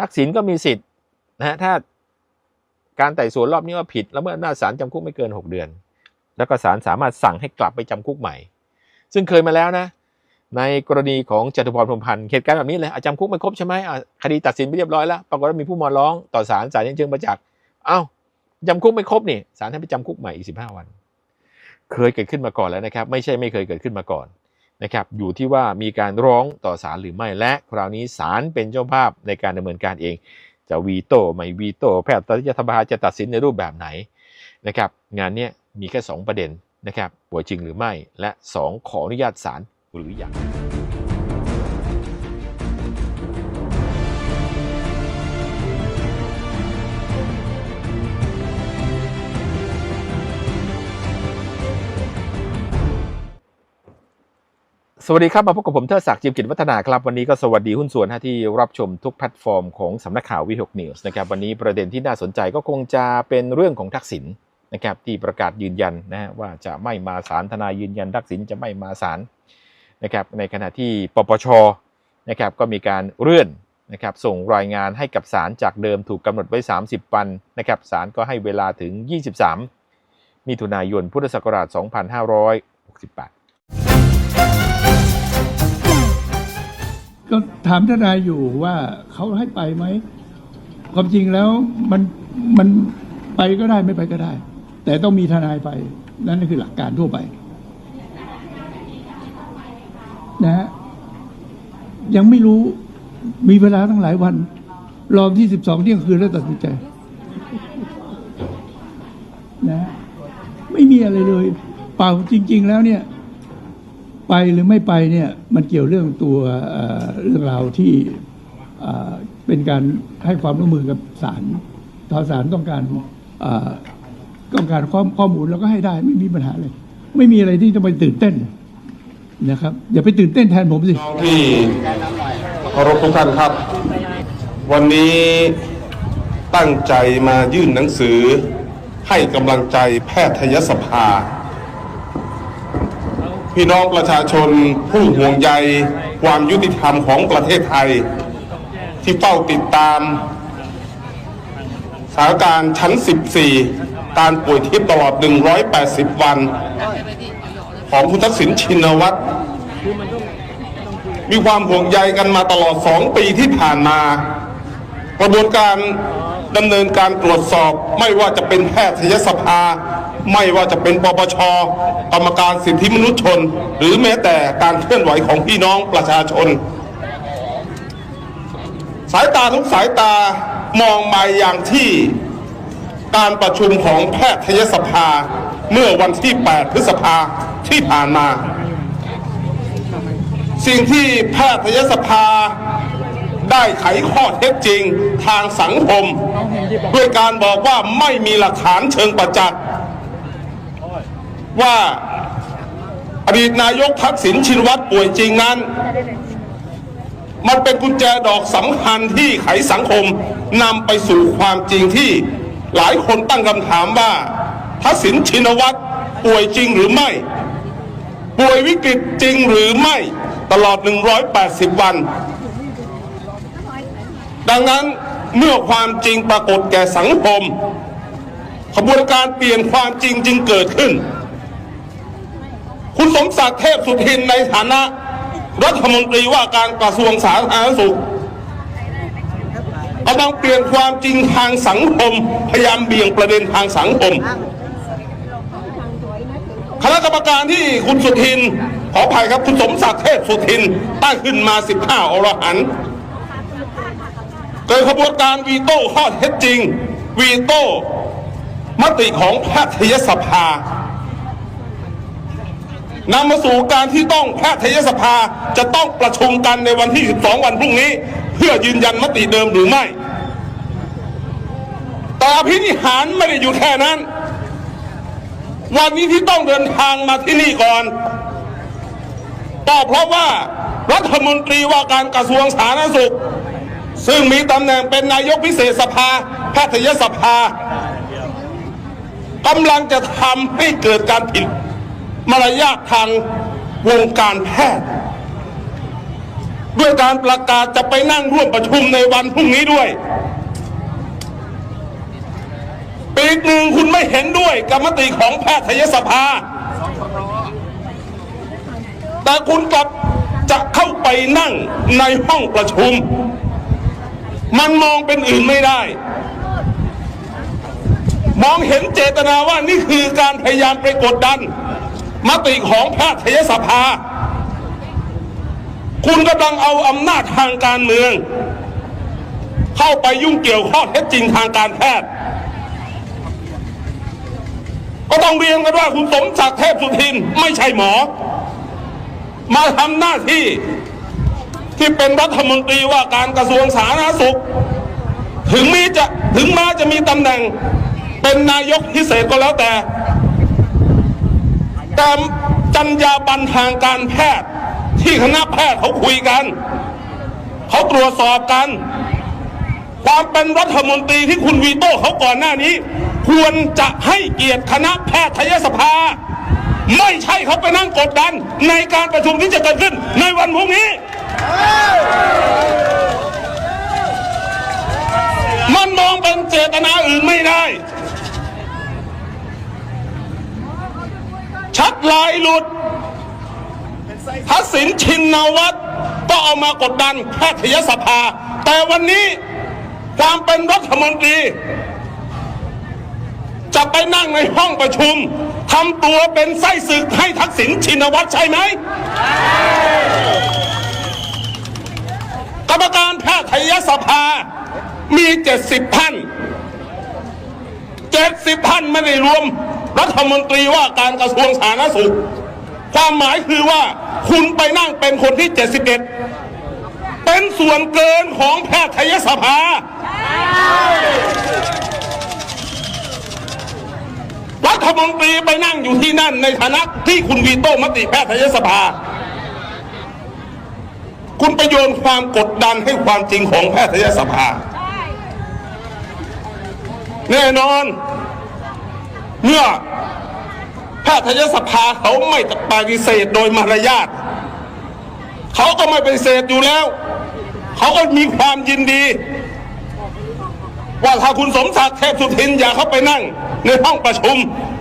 ทักษิณก็มีสิทธิ์นะฮะถ้าการไต่สวนรอบนี้ว่าผิด แล้วเมื่อหน้าจศาลจำคุกไม่เกิน 6 เดือน แล้วก็ศาลสามารถสั่งให้กลับไปจำคุกใหม่ ซึ่งเคยมาแล้วนะ ในกรณีของจตุพรพรมพันธ์เหตุการณ์แบบนี้เลยจำคุกไม่ครบใช่ไหมคดีตัดสินไปเรียบร้อยแล้วปรากฏว่ามีผู้มาร้องต่อศาลศาลยังเชิงประจักษ์เอ้าจำคุกไม่ครบนี่ศาลให้ไปจำคุกใหม่อีก15วัน เคยเกิดขึ้นมาก่อนแล้วนะครับ ไม่ใช่ไม่เคยเกิดขึ้นมาก่อน นะครับอยู่ที่ว่ามีการร้องต่อศาลหรือไม่และคราวนี้ศาลเป็นเจ้าภาพในการดำเนินการเอง จะวีโต้ไม่วีโต้แพทยสภาจะตัดสินในรูปแบบไหนนะครับงานนี้มีแค่ 2 ประเด็นนะครับป่วยจริงหรือไม่และ 2 ขออนุญาตศาลหรือยัง สวัสดีครับ มาพบกับผมเทิดศักดิ์จิมกิจวัฒนาครับ วันนี้ก็สวัสดีหุ้นส่วนที่รับชมทุกแพลตฟอร์มของสำนักข่าววีหกนิวส์นะครับวันนี้ประเด็นที่น่าสนใจก็คงจะเป็นเรื่องของทักษิณนะครับที่ประกาศยืนยันนะฮะว่าจะไม่มาศาลทนายยืนยันทักษิณจะไม่มาศาลนะครับในขณะที่ปปชนะครับก็มีการเลื่อนนะครับส่งรายงานให้กับศาลจากเดิมถูกกำหนดไว้ 30 วันนะครับศาลก็ให้เวลาถึง 23 มิถุนายนพุทธศักราช 2568 ก็ถามทนายอยู่ว่าเขาให้ไปไหมความจริงแล้วมันมันไปก็ได้ไม่ไปก็ได้ แต่ต้องมีทนายไป นั่นคือหลักการทั่วไปนะฮะยังไม่รู้มีเวลาตั้งหลายวัน รอที่สิบสองเที่ยงคืนแล้วตัดสินใจนะฮะไม่มีอะไรเลย เปล่าจริง ๆ แล้วเนี่ย ไปหรือไม่ไปเนี่ยมันเกี่ยวเรื่องตัวเรื่องราวที่เป็นการให้ความร่วมมือกับศาลถ้าศาลต้องการต้องการข้อข้อมูลแล้วก็ให้ได้ไม่มีปัญหาเลย ไม่มีอะไรที่จะไปตื่นเต้นนะครับ อย่าไปตื่นเต้นแทนผมสิที่เคารพทุกท่านครับ วันนี้ตั้งใจมายื่นหนังสือให้กำลังใจแพทยสภา พี่น้องประชาชนผู้ห่วงใยความยุติธรรมของประเทศไทย ที่เฝ้าติดตามสถานการณ์ชั้น 14 การป่วยทิพย์ตลอด 180 วัน ของคุณทักษิณชินวัตรมีความห่วงใยกันมาตลอด 2 ปีที่ผ่านมา กระบวนการดำเนินการตรวจสอบไม่ว่าจะเป็นแพทยสภา ไม่ว่าจะเป็นปปชกรรมการสิทธิมนุษยชน หรือแม้แต่การเคลื่อนไหวของพี่น้องประชาชน สายตาทุกสายตามองมาอย่างที่การประชุมของแพทยสภาเมื่อวันที่ 8 พฤษภาที่ผ่านมา สิ่งที่แพทยสภาได้ไขข้อเท็จจริงทางสังคม ด้วยการบอกว่าไม่มีหลักฐานเชิงประจักษ์ ว่าอดีตนายกทักษิณชินวัตรป่วยจริงนั้น มันเป็นกุญแจดอกสำคัญที่ไขสังคมนำไปสู่ความจริงที่หลายคนตั้งคำถามว่าทักษิณชินวัตรป่วยจริงหรือไม่ ป่วยวิกฤตจริงหรือไม่ตลอด 180 วัน ดังนั้นเมื่อความจริงปรากฏแก่สังคมขบวนการเปลี่ยนความจริงจึงเกิดขึ้น คุณสมศักดิ์เทพสุทินในฐานะ รัฐมนตรีว่าการกระทรวงสาธารณสุขกำลังเปลี่ยนความจริงทางสังคม พยายามเบี่ยงประเด็นทางสังคมคณะกรรมการที่คุณสุทิน ขออภัยครับคุณสมศักดิ์เทพสุทินตั้งขึ้นมา 15 อรหันต์เกิดขบวนการวีโต้ข้อเท็จจริง วีโต้มติของแพทยสภา นำมาสู่การที่ต้องแพทยสภาจะต้องประชุมกันในวันที่ 12 วันพรุ่งนี้ เพื่อยืนยันมติเดิมหรือไม่ แต่อภินิหารไม่ได้อยู่แค่นั้น วันนี้ที่ต้องเดินทางมาที่นี่ก่อนก็เพราะว่ารัฐมนตรีว่าการกระทรวงสาธารณสุข ซึ่งมีตำแหน่งเป็นนายกพิเศษสภาแพทยสภากำลังจะทำให้เกิดการผิด มารยาททางวงการแพทย์ ด้วยการประกาศจะไปนั่งร่วมประชุมในวันพรุ่งนี้ด้วยปีกหนึ่งคุณไม่เห็นด้วยกับมติของแพทยสภา แต่คุณกลับจะเข้าไปนั่งในห้องประชุม มันมองเป็นอื่นไม่ได้ มองเห็นเจตนาว่านี่คือการพยายามไปกดดัน มติของแพทยสภา คุณกำลังเอาอำนาจทางการเมือง เข้าไปยุ่งเกี่ยวข้อเท็จจริงทางการแพทย์ ก็ต้องเรียนกันว่าคุณสมศักดิ์เทพสุทินไม่ใช่หมอ มาทำหน้าที่ที่เป็นรัฐมนตรีว่าการกระทรวงสาธารณสุข ถึงมีจะถึงมาจะมีตำแหน่งเป็นนายกพิเศษก็แล้วแต่ แต่จัญญาบันทางการแพทย์ ที่คณะแพทย์เขาคุยกันเขาตรวจสอบกัน ความเป็นรัฐมนตรีที่คุณวีโต้เขาก่อนหน้านี้ ควรจะให้เกียรติคณะแพทยสภา ไม่ใช่เขาไปนั่งกดดัน ในการประชุมที่จะเกิดขึ้นในวันพรุ่งนี้มันมองเป็นเจตนาอื่นไม่ได้ ชัดลายหลุดทักษิณชินวัตรก็เอามากดดันแพทยสภา แต่วันนี้ความเป็นรัฐมนตรี จะไปนั่งในห้องประชุมทำตัวเป็นไส้ศึกให้ทักษิณชินวัตรใช่ไหมกรรมการแพทยสภา มีเจ็ดสิบท่านเจ็ดสิบท่านไม่ได้รวม รัฐมนตรีว่าการกระทรวงสาธารณสุข ความหมายคือว่าคุณไปนั่งเป็นคนที่ 71 เป็นส่วนเกินของแพทยสภา รัฐมนตรีไปนั่งอยู่ที่นั่นในฐานะที่คุณวีโต้มติแพทยสภา คุณไปโยนความกดดันให้ความจริงของแพทยสภา แน่นอน เมื่อแพทยสภาเขาไม่ปฏิเสธโดยมารยาทเขาก็ไม่ปฏิเสธอยู่แล้ว เขาก็มีความยินดี ว่าถ้าคุณสมศักดิ์เทพสุทินอยากเข้าไปนั่ง ในห้องประชุม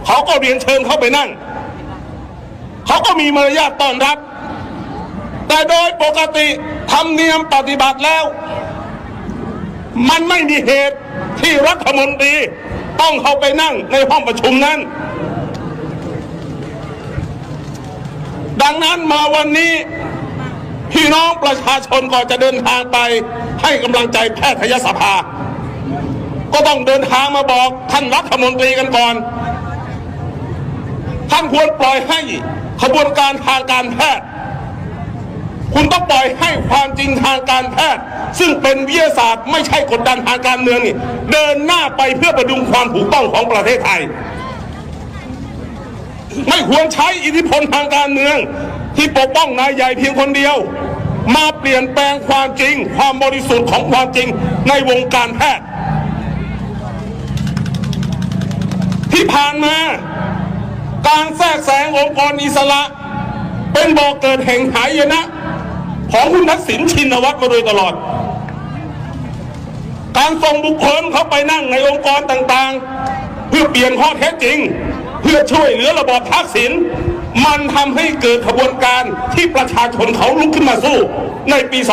เขาก็เรียนเชิญเข้าไปนั่ง เขาก็มีมารยาทต้อนรับ แต่โดยปกติธรรมเนียมปฏิบัติแล้ว มันไม่มีเหตุที่รัฐมนตรี ต้องเข้าไปนั่งในห้องประชุมนั้น ดังนั้นมาวันนี้ พี่น้องประชาชนก่อนจะเดินทางไปให้กำลังใจแพทยสภา ก็ต้องเดินทางมาบอกท่านรัฐมนตรีกันก่อน ท่านควรปล่อยให้ขบวนการทางการแพทย์ คุณต้องปล่อยให้ความจริงทางการแพทย์ ซึ่งเป็นวิทยาศาสตร์ไม่ใช่กดดันทางการเมืองนี่ เดินหน้าไปเพื่อประดุงความถูกต้องของประเทศไทย ไม่ควรใช้อิทธิพลทางการเมือง ที่ปกป้องนายใหญ่เพียงคนเดียว มาเปลี่ยนแปลงความจริง ความบริสุทธิ์ของความจริงในวงการแพทย์ ที่ผ่านมาการแทรกแซงองค์กรอิสระ เป็นบ่อกเกิดแห่งหายนะ ของคุณทักษิณชินวัตรมาโดยตลอด การส่งบุคคลเขาไปนั่งในองค์กรต่างๆ เพื่อเปลี่ยนข้อเท็จจริง เพื่อช่วยเหลือระบอบทักษิณมันทำให้เกิดขบวนการที่ประชาชนเขาลุกขึ้นมาสู้ในปี 2549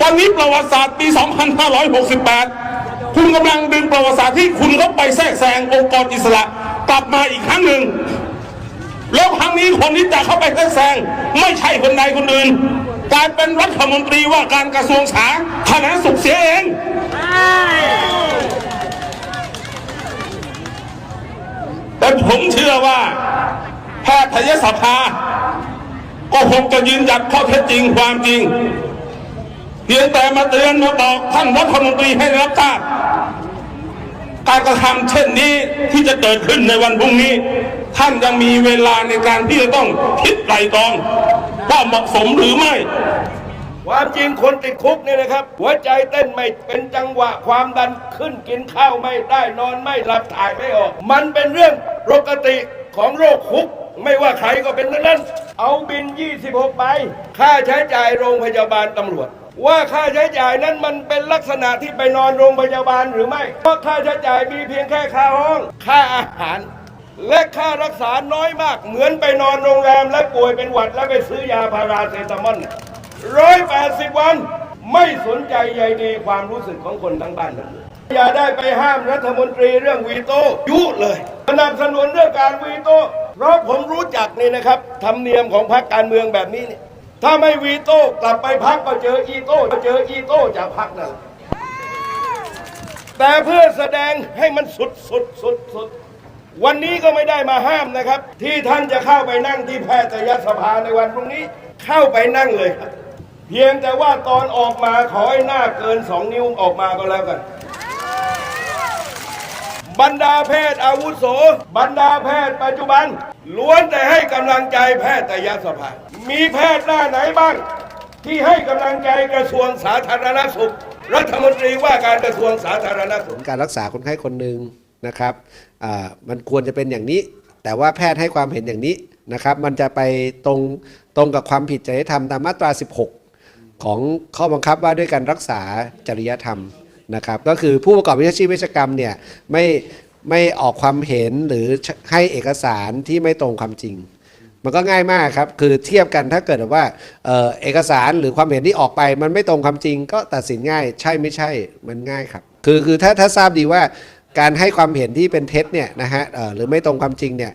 วันนี้ประวัติศาสตร์ปี 2568 คุณกำลังดึงประวัติศาสตร์ที่คุณเข้าไปแทรกแซงองค์กรอิสระกลับมาอีกครั้งหนึ่ง แล้วครั้งนี้คนที่จะเข้าไปแทรกแซงไม่ใช่คนใดคนอื่นกายเป็นรัฐมนตรีว่าการกระทรวงสาธารณสุขเสียเองแต่ผมเชื่อว่าแพทยสภา ก็คงจะยืนยันข้อเท็จจริงความจริง เพียงแต่มาเตือนมาบอกท่านรัฐมนตรีให้รับทราบ การกระทำเช่นนี้ที่จะเกิดขึ้นในวันพรุ่งนี้ ท่านยังมีเวลาในการที่จะต้องคิดไตรตรองว่าเหมาะสมหรือไม่ความจริงคนติดคุกเนี่ยนะครับ หัวใจเต้นไม่เป็นจังหวะความดันขึ้นกินข้าวไม่ได้นอนไม่หลับถ่ายไม่ออก มันเป็นเรื่องปกติของโรคคุก ไม่ว่าใครก็เป็นทั้งนั้นเอาบิน 26ใบค่าใช้จ่ายโรงพยาบาลตำรวจ ว่าค่าใช้จ่ายนั้นมันเป็นลักษณะที่ไปนอนโรงพยาบาลหรือไม่เพราะค่าใช้จ่ายมีเพียงแค่ค่าห้อง ค่าอาหาร และค่ารักษาน้อยมาก เหมือนไปนอนโรงแรมและป่วยเป็นหวัดแล้วไปซื้อยาพาราเซตามอลร้อยแปดสิบวัน ไม่สนใจใยดีความรู้สึกของคนทั้งบ้านเลยอย่าได้ไปห้ามรัฐมนตรีเรื่องวีโต้ยุเลยสนับสนุนเรื่องการวีโต้เพราะผมรู้จักนี่นะครับธรรมเนียมของพรรคการเมืองแบบนี้เนี่ยถ้าไม่วีโต้กลับไปพักก็เจออีโต้เจออีโต้จากพักนั่นแหละแต่เพื่อแสดงให้มันสุดสุดสุดสุด วันนี้ก็ไม่ได้มาห้ามนะครับ ที่ท่านจะเข้าไปนั่งที่แพทยสภาในวันพรุ่งนี้เข้าไปนั่งเลยครับ เพียงแต่ว่าตอนออกมาขอให้หน้าเกินสองนิ้วออกมาก็แล้วกัน บรรดาแพทย์อาวุโส บรรดาแพทย์ปัจจุบัน ล้วนแต่ให้กำลังใจแพทยสภา มีแพทย์หน้าไหนบ้าง ที่ให้กำลังใจกระทรวงสาธารณสุข รัฐมนตรีว่าการกระทรวงสาธารณสุขการรักษาคนไข้คนหนึ่ง นะครับมันควรจะเป็นอย่างนี้ แต่ว่าแพทย์ให้ความเห็นอย่างนี้นะครับ มันจะไปตรงตรงกับความผิดจริยธรรมตามมาตรา 16 ของข้อบังคับว่าด้วยการรักษาจริยธรรมนะครับ ก็คือผู้ประกอบวิชาชีพเวชกรรมเนี่ยไม่ไม่ออกความเห็นหรือให้เอกสารที่ไม่ตรงความจริง มันก็ง่ายมากครับ คือเทียบกันถ้าเกิดว่าเออเอกสารหรือความเห็นที่ออกไป มันไม่ตรงความจริง ก็ตัดสินง่าย ใช่ไม่ใช่มันง่ายครับ คือคือถ้าถ้าทราบดีว่า การให้ความเห็นที่เป็นเท็จเนี่ยนะฮะหรือไม่ตรงความจริงเนี่ย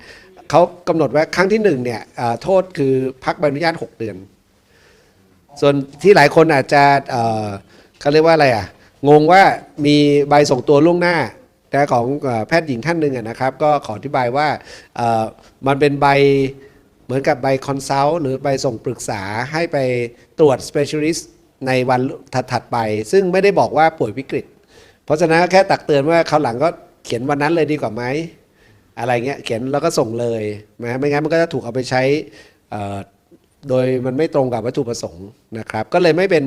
เขากำหนดไว้ครั้งที่หนึ่งเนี่ยโทษคือพักใบอนุญาต 6 เดือน ส่วนที่หลายคนอาจจะเขาเรียกว่าอะไรอะงงว่ามีใบส่งตัวล่วงหน้านะของแพทย์หญิงท่านหนึ่งอะนะครับ ก็ขออธิบายว่ามันเป็นใบเหมือนกับใบคอนซัลท์หรือใบส่งปรึกษาให้ไปตรวจ specialist ในวันถัดๆไป ซึ่งไม่ได้บอกว่าป่วยวิกฤต เพราะฉะนั้นแค่ตักเตือนว่าคราหลังก็เขียนวันนั้นเลยดีกว่าไหมอะไรเงี้ยเขียนแล้วก็ส่งเลยนะไม่งั้นมันก็จะถูกเอาไปใช้โดยมันไม่ตรงกับวัตถุประสงค์นะครับ ก็เลยไม่เป็น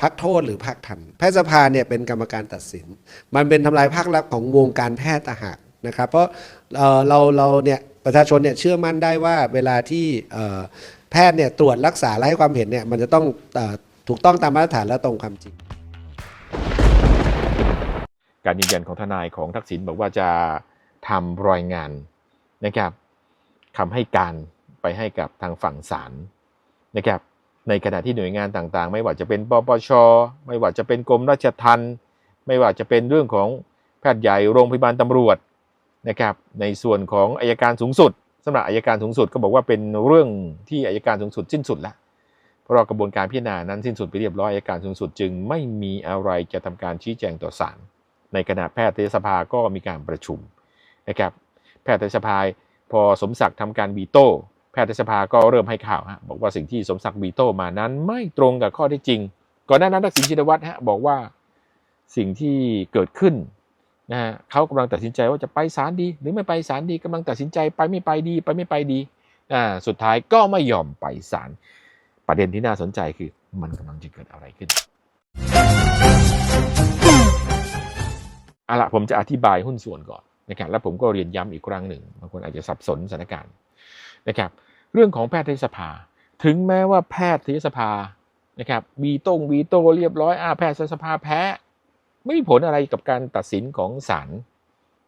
พักโทษหรือพักทัน แพทยสภาเนี่ยเป็นกรรมการตัดสิน มันเป็นทำลายภาคลักษณ์ของวงการแพทย์ตหากนะครับ เพราะเเราเราเนี่ยประชาชนเนี่ยเชื่อมั่นได้ว่าเวลาที่แพทย์เนี่ยตรวจรักษาและให้ความเห็นเนี่ยมันจะต้องอถูกต้องตามมาตรฐานและตรงความจริง การยืนยันของทนายของทักษิณบอกว่าจะทำรายงานนะครับคำให้การไปให้กับทางฝั่งศาลนะครับในขณะที่หน่วยงานต่างๆ ไม่ว่าจะเป็นปปช ไม่ว่าจะเป็นกรมราชทัณฑ์ไม่ว่าจะเป็นเรื่องของแพทย์ใหญ่โรงพยาบาลตำรวจนะครับในส่วนของอายการสูงสุดสำหรับอายการสูงสุดก็บอกว่าเป็นเรื่องที่อายการสูงสุดสิ้นสุดแล้วเพราะกระบวนการพิจารณานั้นสิ้นสุดไปเรียบร้อยอัยการสูงสุดจึงไม่มีอะไรจะทำการชี้แจงต่อศาล ในขณะแพทยสภาก็มีการประชุมนะครับแพทยสภาพอสมศักดิ์ทำการวีโต้แพทยสภาก็เริ่มให้ข่าวฮะบอกว่าสิ่งที่สมศักดิ์วีโต้มานั้นไม่ตรงกับข้อท็จจริง ก่อนหน้านั้นทักษิณชินวัตรฮะบอกว่าสิ่งที่เกิดขึ้นนะฮะเขากำลังตัดสินใจว่าจะไปศาลดี หรือไม่ไปศาลดีกำลังตัดสินใจไปไม่ไปดี ไปไม่ไปดีอ่าสุดท้ายก็ไม่ยอมไปศาลประเด็นที่น่าสนใจคือมันกำลังจะเกิดอะไรขึ้น เอาละผมจะอธิบายหุ้นส่วนก่อนนะครับแล้วผมก็เรียนย้ำอีกครั้งหนึ่งบางคนอาจจะสับสนสถานการณ์นะครับ เรื่องของแพทยสภา ถึงแม้ว่าแพทยสภานะครับวีโตงวีโตเรียบร้อยอาแพทยสภาแพ้ ไม่มีผลอะไรกับการตัดสินของศาล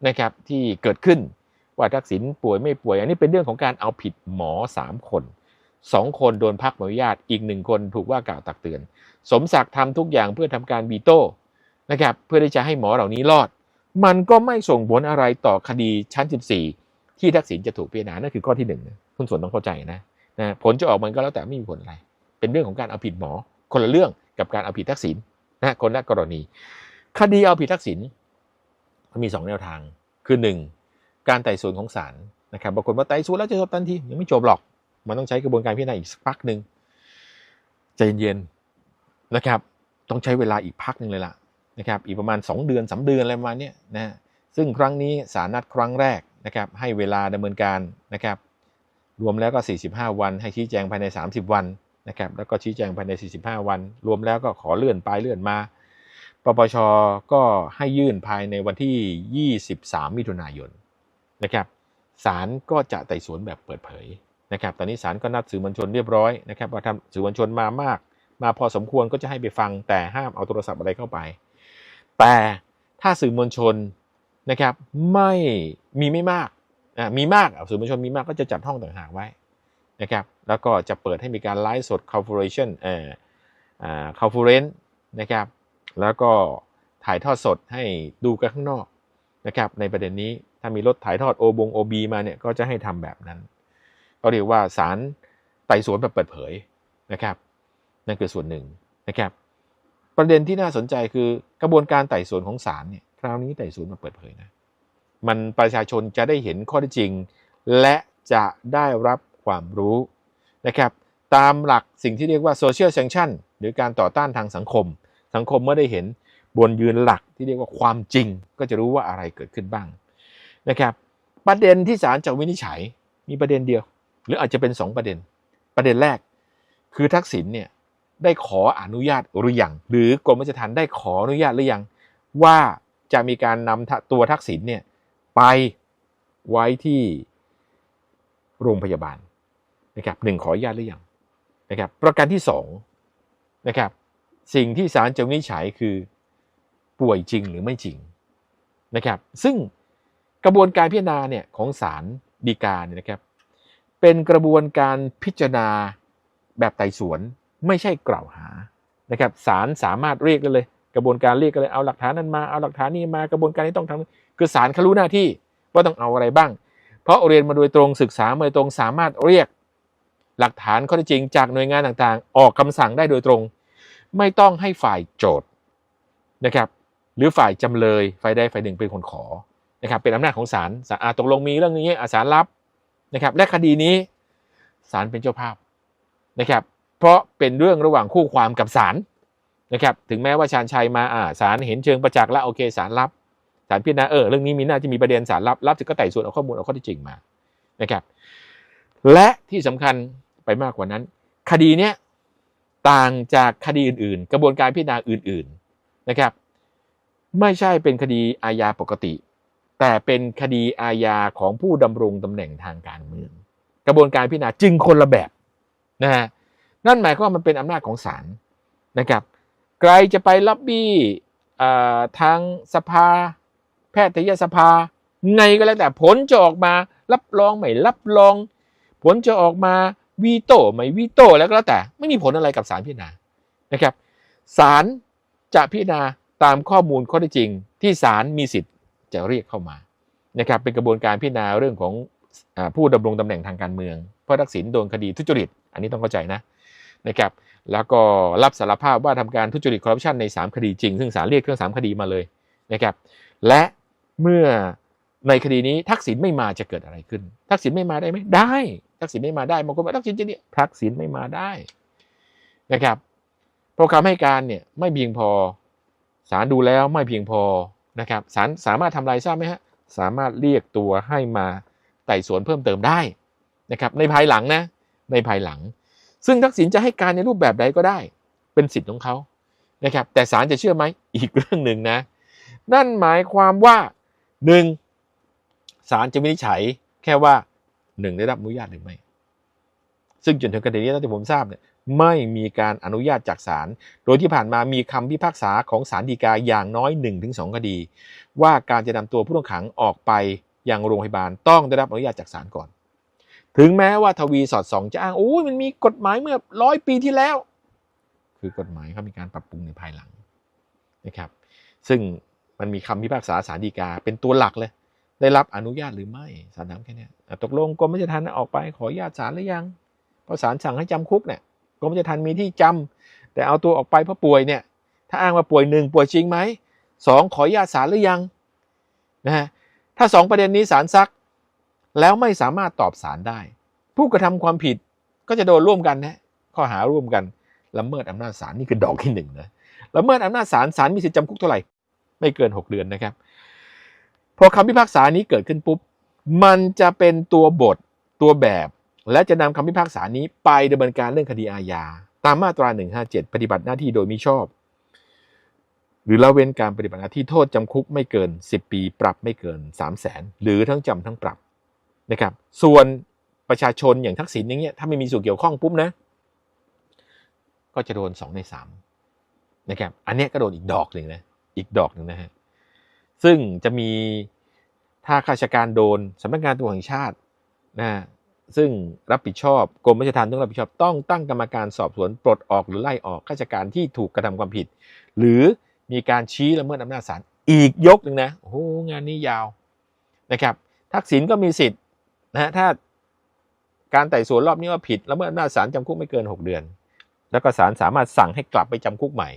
นะครับที่เกิดขึ้นว่าทักษิณป่วยไม่ป่วย อันนี้เป็นเรื่องของการเอาผิดหมอสามคนสองคนโดนพักใบอนุญาตอีกหนึ่งคนถูกว่ากล่าวตักเตือน สมศักดิ์ทำทุกอย่างเพื่อทำการบีโต้ นะครับเพื่อที่จะให้หมอเหล่านี้รอด มันก็ไม่ส่งผลอะไรต่อคดีชั้น 14 ที่ทักษิณจะถูกพิจารณานั่นคือข้อที่หนึ่งคุณส่วนต้องเข้าใจนะนะผลจะออกมันก็แล้วแต่ไม่มีผลอะไร เป็นเรื่องของการเอาผิดหมอ คนละเรื่องกับการเอาผิดทักษิณนะคนละกรณี คดีเอาผิดทักษิณมันมีสองแนวทาง คือหนึ่งการไต่สวนของศาลนะครับบางคนว่าไต่สวนแล้วจะจบทันทียังไม่จบหรอก มันต้องใช้กระบวนการพิจารณาอีกสักพักหนึ่งใจเย็นๆนะครับ ต้องใช้เวลาอีกพักหนึ่งเลยล่ะ นะครับอีกประมาณ 2 เดือนสาเดือนอะไรประมาณนี้นะซึ่งครั้งนี้ศาลนัดครั้งแรกนะครับให้เวลาดำเนินการนะครับรวมแล้วก็ 45 วัน ให้ชี้แจงภายใน 30 วันนะครับแล้วก็ชี้แจงภายใน 45 วัน รวมแล้วก็ขอเลื่อนไปเลื่อนมาปปชก็ให้ยื่นภายในวันที่ 23 มิถุนายนนะครับศาลก็จะไต่สวนแบบเปิดเผยนะครับ ตอนนี้ศาลก็นัดสื่อมวลชนเรียบร้อยนะครับว่าทำสื่อมวลชนมามาก มาพอสมควรก็จะให้ไปฟังแต่ห้ามเอาโทรศัพท์อะไรเข้าไป แต่ถ้าสื่อมวลชนนะครับไม่มีไม่มากอะมีมากสื่อมวลชนมีมากก็จะจัดห้องต่างหากไว้นะครับแล้วก็จะเปิดให้มีการไลฟ์สด conference เอ่ออ่า conference นะครับแล้วก็ถ่ายทอดสดให้ดูกันข้างนอกนะครับในประเด็นนี้ถ้ามีรถถ่ายทอดโอบงโอบีมาเนี่ยก็จะให้ทำแบบนั้น ก็เรียกว่าศาลไต่สวนแบบเปิดเผยนะครับนั่นคือส่วนหนึ่งนะครับ ประเด็นที่น่าสนใจคือกระบวนการไต่สวนของศาลเนี่ยคราวนี้ไต่สวนมาเปิดเผยนะมันประชาชนจะได้เห็นข้อเท็จจริง และจะได้รับความรู้นะครับ ตามหลักสิ่งที่เรียกว่า social sanction หรือการต่อต้านทางสังคม สังคมเมื่อได้เห็นบนยืนหลักที่เรียกว่าความจริง ก็จะรู้ว่าอะไรเกิดขึ้นบ้างนะครับ ประเด็นที่ศาลจะวินิจฉัยมีประเด็นเดียว หรืออาจจะเป็นสองประเด็น ประเด็นแรก คือทักษิณเนี่ย ได้ขออนุญาตหรือยังหรือกรมราชทัณฑ์ได้ขออนุญาตหรือยังว่าจะมีการนำตัวทักษิณเนี่ยไปไว้ที่โรงพยาบาลนะครับหนึ่งขออนุญาตหรือยังนะครับ ประการที่สองนะครับ สิ่งที่ศาลจะวินิจฉัยคือป่วยจริงหรือไม่จริงนะครับ ซึ่งกระบวนการพิจารณาเนี่ยของศาลฎีกาเนี่ยนะครับ เป็นกระบวนการพิจารณาแบบไต่สวน ไม่ใช่กล่าวหานะครับศาลสามารถเรียกได้เลย กระบวนการเรียกกันเลยเอาหลักฐานนั้นมาเอาหลักฐานนี้มากระบวนการนี้ต้องทำคือศาลเขารู้หน้าที่ว่าต้องเอาอะไรบ้าง เพราะเรียนมาโดยตรงศึกษามาโดยตรงสามารถเรียก หลักฐานข้อเท็จจริงจากหน่วยงานต่างๆ ออกคำสั่งได้โดยตรง ไม่ต้องให้ฝ่ายโจทย์นะครับหรือฝ่ายจำเลยฝ่ายใดฝ่ายหนึ่งเป็นคนขอนะครับเป็นอำนาจของศาลศาลตกลงมีเรื่องนี้อาศาลรับนะครับและคดีนี้ศาลเป็นเจ้าภาพนะครับ เพราะเป็นเรื่องระหว่างคู่ความกับศาลนะครับถึงแม้ว่าชาญชัยมาอ่าศาลเห็นเชิงประจักษ์แล้วโอเคศาลรับศาลพิจารณาเออเรื่องนี้มีน่าจะมีประเด็นศาลรับรับถึงก็ไต่สวนเอาข้อมูลเอาข้อเที่จริงมานะครับ และที่สำคัญไปมากกว่านั้น คดีเนี้ยต่างจากคดีอื่น ๆ กระบวนการพิจารณาอื่น ๆนะครับ ไม่ใช่เป็นคดีอาญาปกติ แต่เป็นคดีอาญาของผู้ดำรงตำแหน่งทางการเมือง กระบวนการพิจารณาจึงคนละแบบนะฮะ นั่นหมายความว่ามันเป็นอำนาจของศาลนะครับใครจะไปล็อบบี้ทางสภา แพทยสภาไงก็แล้วแต่ผลจะออกมารับรองไม่รับรอง ผลจะออกมาวีโต้ไม่วีโต้แล้วก็แล้วแต่ไม่มีผลอะไรกับศาลพิจารณานะครับศาลจะพิจารณาตามข้อมูลข้อเท็จจริง ที่ศาลมีสิทธิ์จะเรียกเข้ามานะครับเป็นกระบวนการพิจารณาเรื่องของอผู้ดำรงตำแหน่งทางการเมืองเพราะทักษิณโดนคดีทุจริต อันนี้ต้องเข้าใจนะ นะครับแล้วก็รับสารภาพว่าทำการทุจริตคอร์รัปชันใน 3 คดีจริง ซึ่งศาลเรียกเครื่องสามคดีมาเลยนะครับและเมื่อในคดีนี้ทักษิณไม่มาจะเกิดอะไรขึ้น ทักษิณไม่มาได้ไหมได้ ทักษิณไม่มาได้บางคนบอกทักษิณจะเนี่ยทักษิณไม่มาได้นะครับเพราะคำให้การเนี่ยไม่เพียงพอศาลดูแล้วไม่เพียงพอนะครับศาลสามารถทำอะไรทราบไหมฮะสามารถเรียกตัวให้มาไต่สวนเพิ่มเติมได้นะครับในภายหลังนะในภายหลัง ซึ่งทักษิณจะให้การในรูปแบบใดก็ได้ เป็นสิทธิ์ของเขานะครับ แต่ศาลจะเชื่อไหมอีกเรื่องหนึ่งนะ นั่นหมายความว่าหนึ่งศาลจะวินิจฉัยแค่ว่าหนึ่งได้รับอนุญาตหรือไม่ ซึ่งจนถึงกรณีนี้ตั้งแต่ผมทราบเนี่ยไม่มีการอนุญาตจากศาล โดยที่ผ่านมามีคำพิพากษาของศาลฎีกาอย่างน้อย 1-2 คดี ว่าการจะนำตัวผู้ต้องขังออกไปยังโรงพยาบาลต้องได้รับอนุญาตจากศาลก่อน ถึงแม้ว่าทวีสอดส่องจะอ้างโอ้ยมันมีกฎหมายเมื่อร้อยปีที่แล้ว คือกฎหมายเขามีการปรับปรุงในภายหลังนะครับ ซึ่งมันมีคำพิพากษาศาลฎีกาเป็นตัวหลักเลย ได้รับอนุญาตหรือไม่ศาลถามแค่นี้ตกลงกรมราชทัณฑ์ออกไปขออนุญาตศาลหรือยังเพราะศาลสั่งให้จำคุกเนี่ยกรมราชทัณฑ์มีที่จำแต่เอาตัวออกไปเพราะป่วยเนี่ย ถ้าอ้างว่าป่วยหนึ่งป่วยจริงไหมสองขออนุญาตศาลหรือยังนะฮะถ้าสองประเด็นนี้ศาลซัก แล้วไม่สามารถตอบศาลได้ ผู้กระทำความผิดก็จะโดนร่วมกันนะข้อหาร่วมกันละเมิดอำนาจศาลนี่คือดอกที่หนึ่งนะละเมิดอำนาจศาลศาลมีสิทธิจำคุกเท่าไหร่ ไม่เกิน 6 เดือนนะครับ พอคำพิพากษานี้เกิดขึ้นปุ๊บ มันจะเป็นตัวบทตัวแบบ และจะนำคำพิพากษานี้ไปดำเนินการเรื่องคดีอาญา ตามมาตรา 157 ปฏิบัติหน้าที่โดยมิชอบ หรือละเว้นการปฏิบัติหน้าที่โทษจำคุกไม่เกิน 10 ปี ปรับไม่เกิน 3 0 0แสนหรือทั้งจำทั้งปรับ นะครับ ส่วนประชาชนอย่างทักษิณอย่างเงี้ยถ้าไม่มีส่วนเกี่ยวข้องปุ๊บนะ ก็จะโดนสองในสามนะครับอันนี้ก็โดนอีกดอกหนึ่งนะอีกดอกหนึ่งนะฮะซึ่งจะมีถ้าข้าราชการโดนสำนักงานตำรวแห่งชาตินะซึ่งรับผิดชอบกรมราชทัณฑ์ต้องรับผิดชอบต้องตั้งกรรมการสอบสวนปลดออกหรือไล่ออกข้าราชการที่ถูกกระทำความผิด หรือมีการชี้ละเมิดอำนาจศาลอีกยกหนึ่งนะโอ้โหงานนี้ยาวนะครับ ทักษิณก็มีสิทธิ์ นะฮะถ้าการไต่สวนรอบนี้ว่าผิดและเมิดอำนาจศาลจำคุกไม่เกิน 6 เดือน แล้วก็ศาลสามารถสั่งให้กลับไปจำคุกใหม่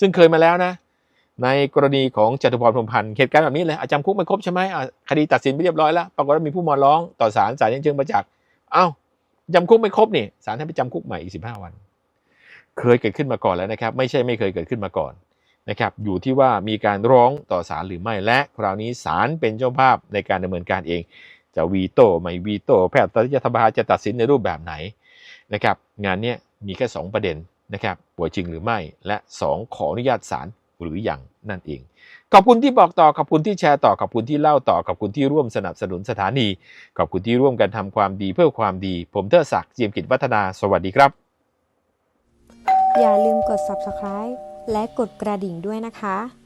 ซึ่งเคยมาแล้วนะ ในกรณีของจตุพรพรมพันธ์เหตุการณ์แบบนี้เลยจำคุกไม่ครบใช่ไหมคดีตัดสินไปเรียบร้อยแล้วปรากฏว่ามีผู้มาร้องต่อศาลศาลยังเชิงประจักษ์เอ้าจำคุกไม่ครบนี่ศาลให้ไปจำคุกใหม่อีก15วัน เคยเกิดขึ้นมาก่อนแล้วนะครับ ไม่ใช่ไม่เคยเกิดขึ้นมาก่อนนะครับ อยู่ที่ว่ามีการร้องต่อศาลหรือไม่และ คราวนี้ศาลเป็นเจ้าภาพในการดำเนินการเอง จะวีโต้ไม่วีโต้แพทย์สภาจะตัดสินในรูปแบบไหนนะครับ งานนี้มีแค่ 2 ประเด็นนะครับป่วยจริงหรือไม่และ 2 ขออนุญาตศาลหรือยังนั่นเอง ขอบคุณที่บอกต่อ ขอบคุณที่แชร์ต่อ ขอบคุณที่เล่าต่อ ขอบคุณที่ร่วมสนับสนุนสถานี ขอบคุณที่ร่วมกันทำความดีเพื่อความดี ผมเทอศักดิ์เจียมกิจวัฒนา สวัสดีครับ อย่าลืมกด subscribe และกดกระดิ่งด้วยนะคะ